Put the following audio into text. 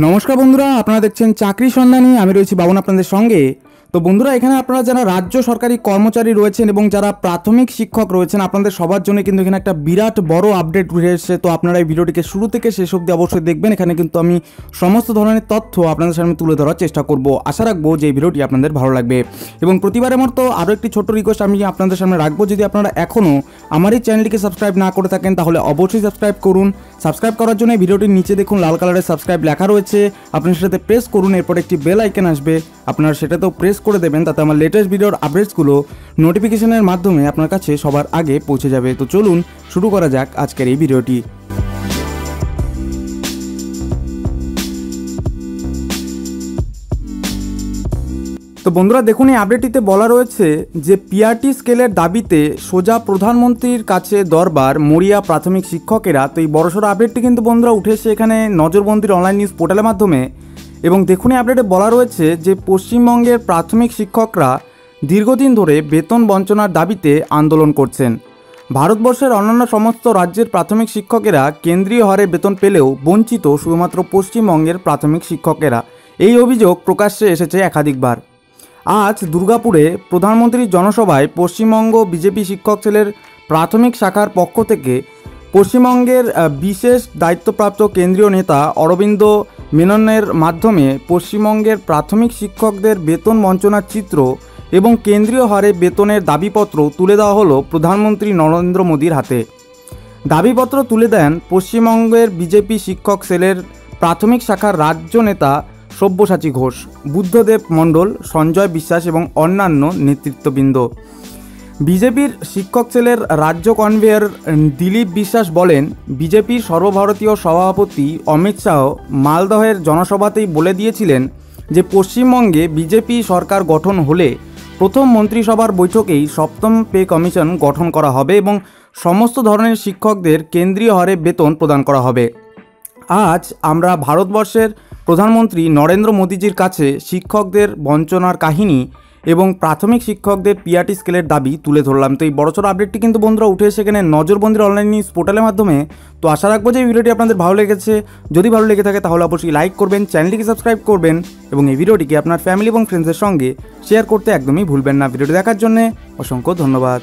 নমস্কার বন্ধুরা আপনারা দেখছেন চাকরি সন্ধানী। আমি রয়েছি বাবন আপনাদের সঙ্গে। তো বন্ধুরা, এখানে আপনারা যারা রাজ্য সরকারি কর্মচারী রয়েছেন এবং যারা প্রাথমিক শিক্ষক রয়েছেন, আপনাদের সবার জন্য কিন্তু এখানে একটা বিরাট বড় আপডেট উঠে এসেছে। তো আপনারা এই ভিডিওটিকে শুরু থেকে শেষ অবধি অবশ্যই দেখবেন। এখানে কিন্তু আমি সমস্ত ধরনের তথ্য আপনাদের সামনে তুলে ধরার চেষ্টা করব। আশা রাখব যে এই ভিডিওটি আপনাদের ভালো লাগবে। এবং প্রতিবারের মতো আরও একটি ছোট্ট রিকোয়েস্ট আমি আপনাদের সামনে রাখব। যদি আপনারা এখনও আমার এই চ্যানেলটিকে সাবস্ক্রাইব না করে থাকেন, তাহলে অবশ্যই সাবস্ক্রাইব করুন। সাবস্ক্রাইব করার জন্য এই ভিডিওটির নিচে দেখুন লাল কালারের সাবস্ক্রাইব লেখা রয়েছে। আপনি সেটাতে প্রেস করুন, এরপর একটি বেল আইকন আসবে। আপনারা সেটাতেও প্রেস করে দেবেন, তাতে আমার লেটেস্ট ভিডিওর আপডেটসগুলো নোটিফিকেশনের মাধ্যমে আপনার কাছে সবার আগে পৌঁছে যাবে। তো চলুন, শুরু করা যাক আজকের এই ভিডিওটি তো বন্ধুরা, দেখুন, এই আপডেটটিতে বলা রয়েছে যে পিআরটি স্কেলের দাবিতে সোজা প্রধানমন্ত্রীর কাছে দরবার মরিয়া প্রাথমিক শিক্ষকেরা, তো এই বড়সড় আপডেটটি কিন্তু বন্ধুরা উঠে এসে এখানে নজরবন্দির অনলাইন নিউজ পোর্টালের মাধ্যমে। এবং দেখুন আপডেটে বলা রয়েছে যে পশ্চিমবঙ্গের প্রাথমিক শিক্ষকরা দীর্ঘদিন ধরে বেতন বঞ্চনার দাবিতে আন্দোলন করছেন। ভারতবর্ষের অন্যান্য সমস্ত রাজ্যের প্রাথমিক শিক্ষকেরা কেন্দ্রীয় হারে বেতন পেলেও বঞ্চিত শুধুমাত্র পশ্চিমবঙ্গের প্রাথমিক শিক্ষকেরা। এই অভিযোগ প্রকাশ্যে এসেছে একাধিকবার। আজ দুর্গাপুরে প্রধানমন্ত্রীর জনসভায় পশ্চিমবঙ্গ বিজেপি শিক্ষক সেলের প্রাথমিক শাখার পক্ষ থেকে পশ্চিমবঙ্গের বিশেষ দায়িত্বপ্রাপ্ত কেন্দ্রীয় নেতা অরবিন্দ মেননের মাধ্যমে পশ্চিমবঙ্গের প্রাথমিক শিক্ষকদের বেতন বঞ্চনার চিত্র এবং কেন্দ্রীয় হারে বেতনের দাবিপত্র তুলে দেওয়া হলো প্রধানমন্ত্রী নরেন্দ্র মোদীর হাতে। দাবিপত্র তুলে দেন পশ্চিমবঙ্গের বিজেপি শিক্ষক সেলের প্রাথমিক শাখার রাজ্য নেতা সব্যসাচী ঘোষ, বুদ্ধদেব মণ্ডল, সঞ্জয় বিশ্বাস এবং অন্যান্য নেতৃত্ববৃন্দ। বিজেপির শিক্ষক সেলের রাজ্য কনভেয়ার দিলীপ বিশ্বাস বলেন, বিজেপির সর্বভারতীয় সভাপতি অমিত শাহ মালদহের জনসভাতেই বলে দিয়েছিলেন যে পশ্চিমবঙ্গে বিজেপি সরকার গঠন হলে প্রথম মন্ত্রিসভার বৈঠকেই সপ্তম পে কমিশন গঠন করা হবে এবং সমস্ত ধরনের শিক্ষকদের কেন্দ্রীয় হারে বেতন প্রদান করা হবে। আজ আমরা ভারতবর্ষের প্রধানমন্ত্রী নরেন্দ্র মোদীজির কাছে শিক্ষকদের বঞ্চনার কাহিনী এবং প্রাথমিক শিক্ষকদের পিআরটি স্কেলের দাবি তুলে ধরলাম। তো এই বড়সড় আপডেটটি কিন্তু বন্ধুরা উঠে সেখানে নজরবন্দির অনলাইন নিউজ পোর্টালের মাধ্যমে। তো আশা রাখব যে এই ভিডিওটি আপনাদের ভালো লেগেছে। যদি ভালো লেগে থাকে তাহলে অবশ্যই লাইক করবেন চ্যানেলটিকে সাবস্ক্রাইব করবেন এবং এই ভিডিওটিকে আপনার ফ্যামিলি এবং ফ্রেন্ডসের সঙ্গে শেয়ার করতে একদমই ভুলবেন না। ভিডিওটি দেখার জন্য অসংখ্য ধন্যবাদ।